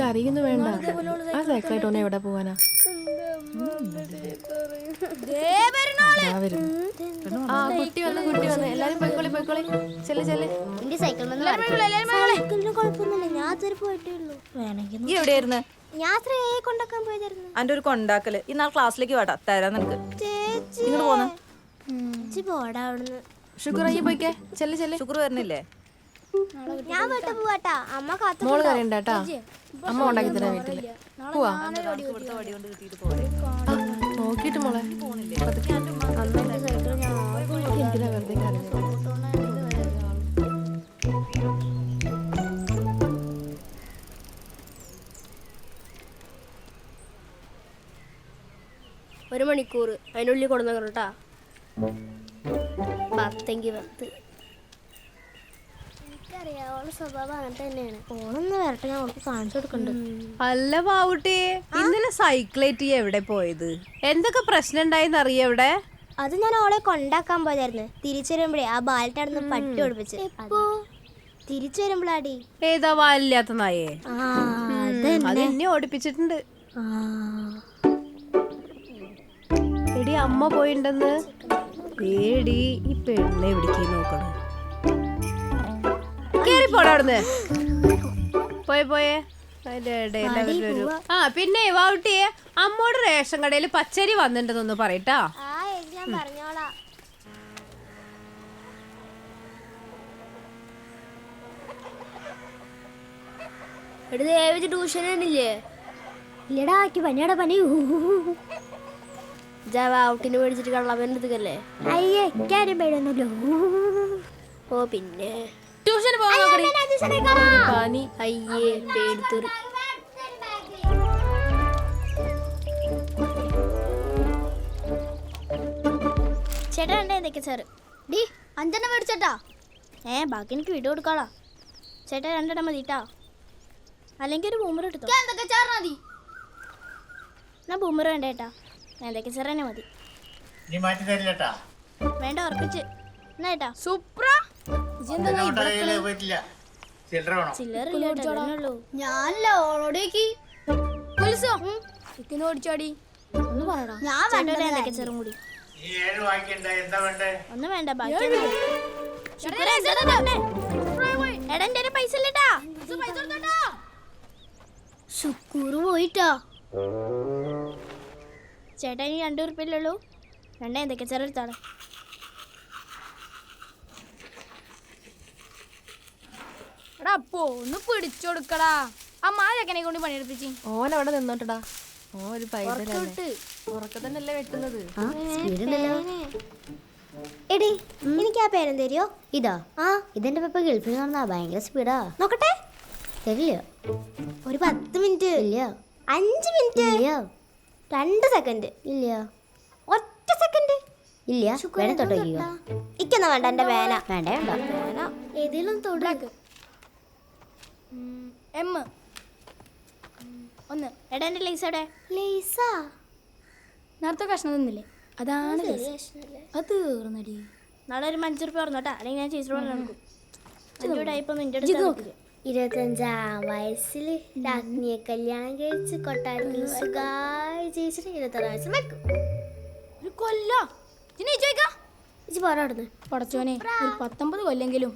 കറിയൊന്നും വേണ്ട. ആ സൈക്കിളായിട്ട് ഓനെ എവിടെ പോവാനാ? ആ കുട്ടി വന്ന് കുട്ടി വന്ന്. എല്ലാരും പോയിക്കോളി പോയിക്കോളി. ചെല്ല് ചെല്ല്. എന്റെ സൈക്കിൾ ഞാൻ എവിടെയായിരുന്നു? ഞാൻ ശ്രേയെ കൊണ്ടാക്കാൻ പോയതായിരുന്നു. അന്റെ ഒരു കൊണ്ടാക്കൽ. ഇന്നാൾ ക്ലാസ്സിലേക്ക് വേട്ടാ തരാൻ നിനക്ക്. ഇങ്ങോട്ട് പോന്ന്. ഷുഗർ ഈ പോയിക്കേ. ചെല്ല് ചെല്ല്. ഷുഗർ വരണില്ലേ? ഞാൻ വീട്ടിൽ പോവാട്ടാ. അമ്മ കാത്തു മോൾ കറിയണ്ടാട്ടാ അമ്മ ഉണ്ടാക്കി തരാം വീട്ടിൽ. പോവാ. നോക്കിട്ട് മോളെ. എന്തിനാ വെറുതെ? ഒരു മണിക്കൂർ അതിനുള്ളിൽ കൊടുന്ന കേട്ടാ. പത്തെങ്കി പത്ത്. എനിക്കറിയാം. അവളുടെ സ്വഭാവം അങ്ങനെ തന്നെയാണ്. ഓളൊന്ന് വരട്ടെ ഞാൻ കാണിച്ചു അല്ല പാവുട്ടി ഇന്നലെ സൈക്കിളേറ്റ് എവിടെ പോയത്? എന്തൊക്കെ പ്രശ്നം ഉണ്ടായിന്ന് അറിയ എവിടെ അത് ഞാൻ ഓളെ കൊണ്ടാക്കാൻ പോയതായിരുന്നു. തിരിച്ചു വരുമ്പോഴേ ആ ബാലിട്ട് നടന്ന് പട്ടി ഓടിപ്പിച്ച്. തിരിച്ചു വരുമ്പോഴാടി. ഏതാ വാലില്ലാത്ത നായേ? അത് എന്നെ ഓടിപ്പിച്ചിട്ടുണ്ട്. എടി അമ്മ പോയിണ്ടെന്ന്? ഏടി ഈ പെണ്ണെ എവിടേക്ക് നോക്കണം? പോടാ അവിടുന്ന്. പോയെ പോയെ. ആ പിന്നെ വാവുട്ടിയെ അമ്മോട് റേഷൻ കടയിൽ പച്ചരി വന്നിട്ടുണ്ടെന്നൊന്ന് പറയട്ടാ ഇല്ലടാ ആക്കി പനിയാടാ പനി. ജാവ ഔട്ടിന് മേടിച്ചിട്ട് കള്ളവൻ എടുക്കല്ലേ അയ്യേ കാര്യം പേടൊന്നുമല്ലോ ഓ പിന്നെ. ട്യൂഷന് പനി അയ്യേ പേടിത്തൊരു. ചേട്ടാ ഉണ്ട് എന്തൊക്കെ സാറ്? ഡി അഞ്ചെണ്ണം മേടിച്ചേട്ടാ. ഏ ബാക്കി എനിക്ക് വീട് കൊടുക്കാളാ. ചേട്ടാ രണ്ടെണ്ണം മതി കേട്ടാ അല്ലെങ്കിൽ ഒരു ബൂമർ എടുത്തോ. എന്തൊക്കെ ചേർന്നാ മതി? എന്നാ ബൂമർ വേണ്ട ചേട്ടാ എന്തൊക്കെ സാർ തന്നെ മതി. നീ മാറ്റി തരില്ലട്ടാ വേണ്ട ഉറപ്പിച്ച്. എന്നാ ചേട്ടാ കയ്യിൽ ഞാനല്ല ഓളോടേക്ക് ചിക്കൻ ഓടിച്ചാടി. ഒന്ന് പറയടാ. ഞാൻ ചെറും കൂടി. ഒന്നും വേണ്ട ബാക്കി? എടാ പൈസ ഇല്ലട്ടാ. ശുക്കൂറ് പോയിട്ടാ. ചേട്ടാ ഇനി രണ്ടു ഉറുപ്പില്ലുള്ളൂ രണ്ടേ എന്തൊക്കെ ചെറു എടുത്താണ് എടാ അപ്പോ ഒന്ന് പിടിച്ചോടുക്കടാ. അമ്മാ ആ ചെക്കനെ കൊണ്ട് പണിയെടുപ്പിച്ച്. ഓൻ അവിടെ നിന്നോട്ടടാ. ഓ ഒരു പൈതലല്ലേ. ഉറക്കത്തന്നല്ലേ വെട്ടുന്നത്. എടി എനിക്ക് ആ പേരും തരുമോ ഇതാ. ആ. ഇതെന്റെ പപ്പ ഗൾഫിൽ നടന്നാ ഭയങ്കര സ്പീഡാ. നോക്കട്ടെ. തരില്ല. ഒരു പത്ത് മിനിറ്റ്. ഇല്ല. അഞ്ച് മിനിറ്റ്. ഇല്ല. രണ്ട് സെക്കൻഡ്. ഇല്ല. ഒറ്റ സെക്കൻഡ്. ഇല്ല. വേണേ തൊട്ടോ ഇക്കെന്നാ വേണ്ട എന്റെ വേന വേണ്ട. വേണ്ട വേന ഏതെങ്കിലും തൊടാക്ക് എം ഒന്ന്. എടാ എന്റെ ലേസ് എവിടെ? ലേസാ നേരത്തെ കഷ്ണം തന്നില്ലേ? അതാണ്. അത് തീർന്നടി. നാളെ ഒരു മഞ്ചൂർ പറഞ്ഞോട്ടാ അല്ലെങ്കിൽ ഞാൻ ചേച്ചി നടക്കും. ഇരുപത്തഞ്ചാം വയസ്സിൽ രാജ്ഞിയെ കല്യാണം കഴിച്ച് കൊട്ടാരത്തിൽ സുഖമായി ജയിച്ചിട്ട് ഇരുപത്താറാം വയസ്സിൽ വെക്കും ഒരു കൊല്ല. ചോദിക്കാം ചേച്ചി പോരാടുന്നു പടച്ചോനെ ഒരു പത്തൊമ്പത് കൊല്ലെങ്കിലും